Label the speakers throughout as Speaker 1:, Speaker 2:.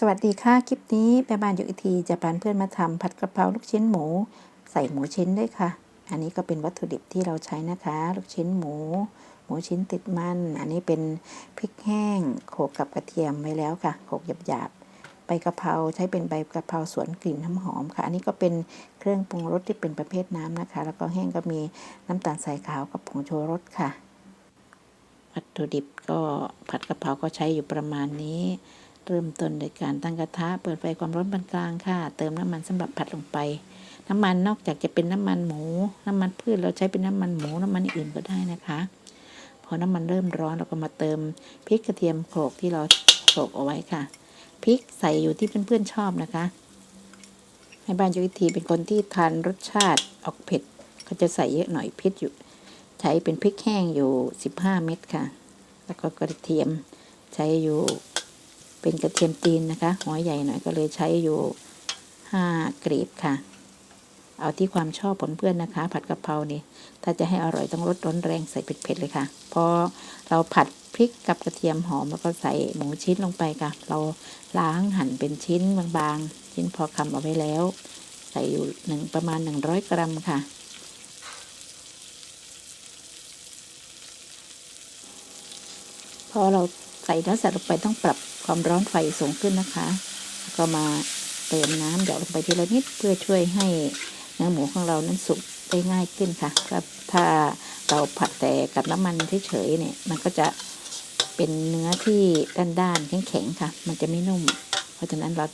Speaker 1: สวัสดีค่ะ คลิปนี้แม่บ้านอยู่อีทีจะพาเพื่อนมาทำผัดกระเพราลูกชิ้นหมู ใส่หมูชิ้นด้วยค่ะ อันนี้ก็เป็นวัตถุดิบที่เราใช้นะคะ ลูกชิ้นหมู หมูชิ้นติดมัน อันนี้เป็นพริกแห้งโขกกับกระเทียมไว้แล้วค่ะโขกหยาบๆใบกะเพราใช้เป็นใบกะเพราสวนกลิ่นน้ำหอมค่ะ อันนี้ก็เป็นเครื่องปรุงรสที่เป็นประเภทน้ำนะคะ แล้วก็แห้งก็มีน้ำตาลทรายขาวกับผงชูรสค่ะ วัตถุดิบก็ผัดกะเพราก็ใช้อยู่ประมาณนี้ เริ่มต้นโดยการตั้งกระทะเปิดไฟความร้อนปานกลางค่ะ เติมน้ำมันสำหรับผัดลงไป น้ำมันนอกจากจะเป็นน้ำมันหมู น้ำมันพืชเราใช้เป็นน้ำมันหมูน้ำมันอื่นก็ได้นะคะ พอน้ำมันเริ่มร้อนเราก็มาเติมพริกกระเทียมโขลกที่เราโขลกเอาไว้ค่ะพริกใส่อยู่ที่เพื่อนๆชอบนะคะให้บ้านยุทธีเป็นคนที่ทานรสชาติออกเผ็ดก็จะใส่เยอะหน่อยพริกอยู่ ใช้เป็นพริกแห้งอยู่ 15 เม็ดค่ะ แล้วก็กระเทียมใช้อยู่ เป็นกระเทียมตีนนะคะหัวใหญ่หน่อยก็เลยใช้อยู่ห้ากรีบค่ะ เอาที่ความชอบผลเพื่อนนะคะ ผัดกะเพรานี่ถ้าจะให้อร่อยต้องรสร้อนแรงใส่เผ็ดๆเลยค่ะ พอเราผัดพริกกับกระเทียมหอมแล้วก็ใส่หมูชิ้นลงไปค่ะ เราล้างหั่นเป็นชิ้นบางๆ ชิ้นพอคำเอาไว้แล้ว ใส่อยู่หนึ่งประมาณ 100 กรัมค่ะพอเราใส่เนื้อสัตว์ลงไปต้องปรับ ความร้อนไฟสูงขึ้นนะคะแล้วก็มาเติมน้ำหยดลงไปทีละนิดเพื่อช่วยให้เนื้อหมูของเรานั้นสุกได้ง่ายขึ้นค่ะครับถ้าเราผัดแต่กับน้ำมันเฉยๆเนี่ย มันก็จะเป็นเนื้อที่ด้านๆแข็งๆค่ะ มันจะไม่นุ่ม เพราะฉะนั้นเรา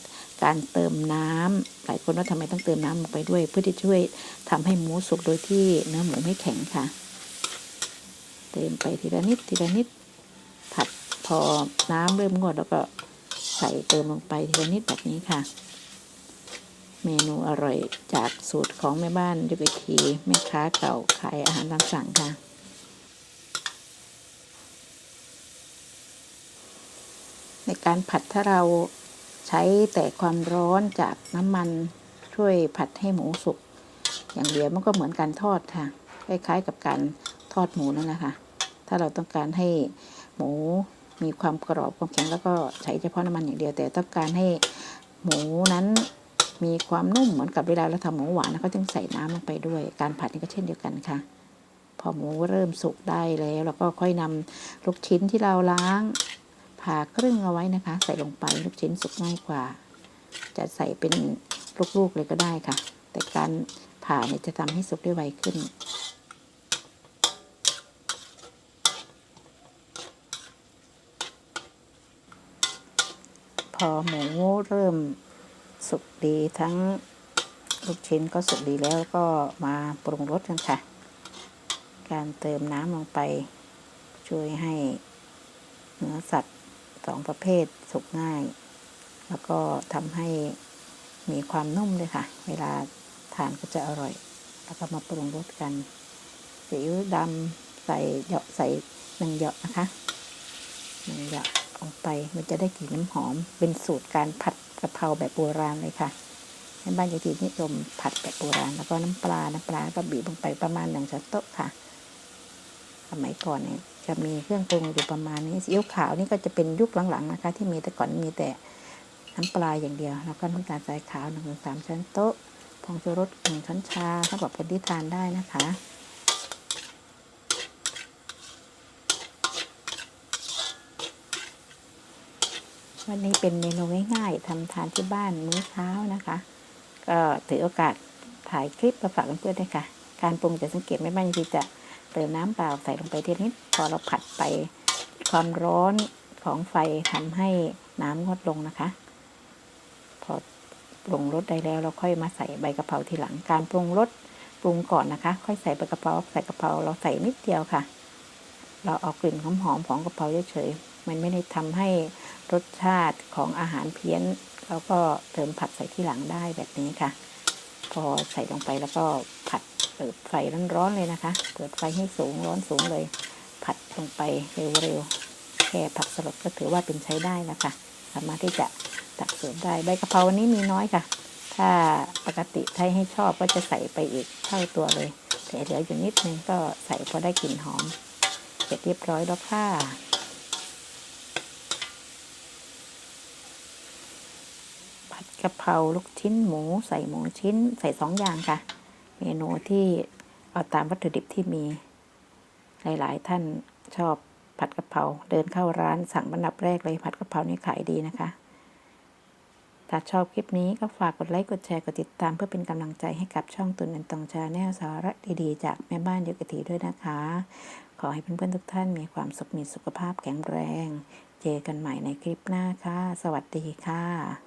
Speaker 1: การเติมน้ำหลายคนว่าทำไมต้องเติมน้ำลงไปด้วย เพื่อที่ช่วยทำให้หมูสุกโดยที่เนื้อหมูไม่แข็งค่ะ เติมไปทีละนิดทีละนิดผัด พอน้ำเริ่มงวดแล้วก็ใส่เติมลงไปทีละนิดแบบนี้ค่ะ เมนูอร่อยจากสูตรของแม่บ้านยุกทีแม่ค้าเก่าขายอาหารตามสั่งค่ะในการผัดถ้าเราใช้แต่ความร้อนจากน้ำมันช่วยผัดให้หมูสุก อย่างเดียวมันก็เหมือนการทอดค่ะ คล้ายๆกับการทอดหมูนั่นแหละค่ะ ถ้าเราต้องการให้หมู มีความกรอบความแข็งแล้วก็ใช้เฉพาะน้ำมันอย่างเดียวแต่ต้องการให้หมูนั้นมีความนุ่มเหมือนกับเวลาเราทำหมูหวานนะก็ต้องใส่น้ำลงไปด้วย การผัดนี่ก็เช่นเดียวกันค่ะ พอหมูเริ่มสุกได้แล้วเราก็ค่อยนำลูกชิ้นที่เราล้างผ่าครึ่งเอาไว้นะคะ ใส่ลงไปลูกชิ้นสุกง่ายกว่า จะใส่เป็นลูกๆเลยก็ได้ค่ะ แต่การผ่าเนี่ยจะทำให้สุกได้ไวขึ้น พอหมูเริ่มสุกดีทั้งลูกชิ้นก็สุกดีแล้วก็มาปรุงรสกันค่ะ การเติมน้ำลงไป ช่วยให้เนื้อสัตว์สองประเภทสุกง่าย แล้วก็ทำให้มีความนุ่มเลยค่ะ เวลาทานก็จะอร่อย แล้วก็มาปรุงรสกันซีอิ๊วดำใส่เหยาะใส่หนึ่งเหยาะนะคะหนึ่งเหยาะ ลงไป มันจะได้กลิ่นน้ำหอม เป็นสูตรการผัดกะเพราแบบโบราณเลยค่ะในบ้านยายทีนิยมผัดแบบโบราณ แล้วก็น้ำปลา น้ำปลาก็บีบลงไปประมาณหนึ่งช้อนโต๊ะค่ะ สมัยก่อนเนี่ยจะมีเครื่องปรุงอยู่ประมาณนี้ซีอิ๊วขาวนี่ก็จะเป็นยุคหลังๆนะคะ ที่มีแต่ก่อนมีแต่น้ำปลาอย่างเดียว แล้วก็น้ำตาลทรายขาวหนึ่งถึงสามช้อนโต๊ะผงชูรสหนึ่งช้อนชาสำหรับคนที่ทานได้นะคะ วันนี้เป็นเมนูง่ายๆทำทานที่บ้านมื้อเช้านะคะ ก็ถือโอกาสถ่ายคลิปมาฝากเพื่อนๆด้วยค่ะ การปรุงจะสังเกตไม่บ้างทีจะเติมน้ำเปล่าใส่ลงไปทีนิดพอเราผัดไปความร้อนของไฟทำให้น้ำงดลงนะคะ พอปรุงรสได้แล้วเราค่อยมาใส่ใบกะเพราทีหลังการปรุงรสปรุงก่อนนะคะ ค่อยใส่ใบกะเพราใส่กะเพราเราใส่นิดเดียวค่ะ เราเอากลิ่นหอมๆของกะเพราเฉยๆมันไม่ได้ทำให้ รสชาติของอาหารเพี้ยน แล้วก็เติมผัดใส่ที่หลังได้แบบนี้ค่ะ พอใส่ลงไปแล้วก็ผัดเปิดไฟร้อนๆเลยนะคะ เปิดไฟให้สูงร้อนสูงเลย ผัดลงไปเร็วๆแค่ผักสลดก็ถือว่าเป็นใช้ได้แล้วค่ะ สามารถที่จะตักเสริมได้ใบกะเพราวันนี้มีน้อยค่ะ ถ้าปกติถ้าให้ชอบก็จะใส่ไปอีกเท่าตัวเลยแต่เหลืออยู่นิดนึงก็ใส่พอได้กลิ่นหอมเสร็จเรียบร้อยแล้วค่ะ ผัด กะเพราลูกชิ้นหมูใส่หมูชิ้นใส่สองอย่างค่ะ เมนูที่เอาตามวัตถุดิบที่มี หลายๆ ท่านชอบผัดกะเพราเดินเข้าร้านสั่งบรรดับแรกเลยผัดกะเพรานี่ขายดีนะคะ ถ้าชอบคลิปนี้ก็ฝากกดไลค์กดแชร์กดติดตามเพื่อเป็นกำลังใจให้กับช่องตุนนันตองชาแนลสาระดีๆ จากแม่บ้านยกกะทีด้วยนะคะ ขอให้เพื่อนๆทุกท่านมีความสุขมีสุขภาพแข็งแรง เจอกันใหม่ในคลิปหน้าค่ะ สวัสดีค่ะ